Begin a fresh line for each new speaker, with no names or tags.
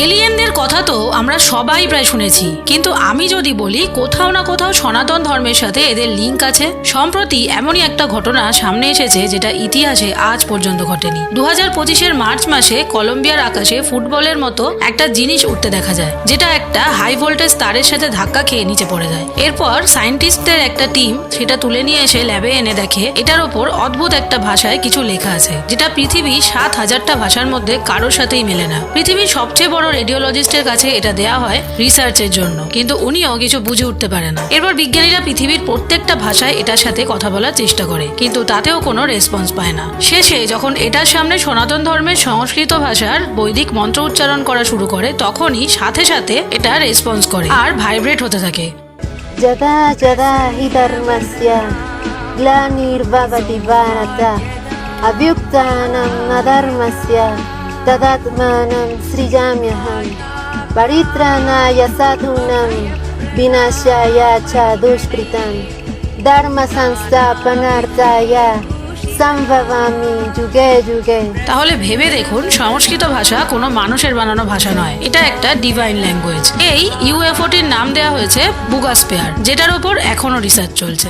এলিয়েনদের কথা তো আমরা সবাই প্রায় শুনেছি। কিন্তু আমি যদি বলি, কোথাও না কোথাও সনাতন ধর্মের সাথে এদের লিঙ্ক আছে। সম্প্রতি এমনই একটা ঘটনা সামনে এসেছে, যেটা ইতিহাসে আজ পর্যন্ত ঘটেনি। দু হাজার পঁচিশের মার্চ মাসে কলম্বিয়ার আকাশে ফুটবলের মতো একটা জিনিস উঠতে দেখা যায়, যেটা একটা হাই ভোল্টেজ তারের সাথে ধাক্কা খেয়ে নিচে পড়ে যায়। এরপর সায়েন্টিস্টদের একটা টিম সেটা তুলে নিয়ে এসে ল্যাবে এনে দেখে, এটার ওপর অদ্ভুত একটা ভাষায় কিছু লেখা আছে, যেটা পৃথিবী সাত হাজারটা ভাষার মধ্যে কারোর সাথেই মেলে না। পৃথিবীর সবচেয়ে বড় বড় রেডিওলজিস্টের কাছে এটা দেয়া হয় রিসার্চের জন্য। কিন্তু উনিও কিছু বুঝে উঠতে পারে না। এরপর বিজ্ঞানীরা পৃথিবীর প্রত্যেকটা ভাষায় এটার সাথে কথা বলার চেষ্টা করে, কিন্তু তাতেও কোনো রেসপন্স পায় না। শেষে যখন এটার সামনে সনাতন ধর্মের সংস্কৃত ভাষার বৈদিক মন্ত্র উচ্চারণ করা শুরু করে, তখনই সাথে সাথে এটা রেসপন্স করে আর ভাইব্রেট হতে থাকে।
যদা तदात्मानं सृजाम्यहम् परित्राणाय साधूनां विनाशाय च दुष्कृतं धर्मसंस्थापनार्थाय সম্ভবামি যুগে যুগে
তাহলে ভেবে দেখুন সংস্কৃত ভাষা কোনো মানুষের বানানো ভাষা নয় এটা একটা ডিভাইন ল্যাঙ্গুয়েজ এই ইউএফওটির নাম দেওয়া হয়েছে বুগাস্পেয়ার যেটার উপর এখনো রিসার্চ চলছে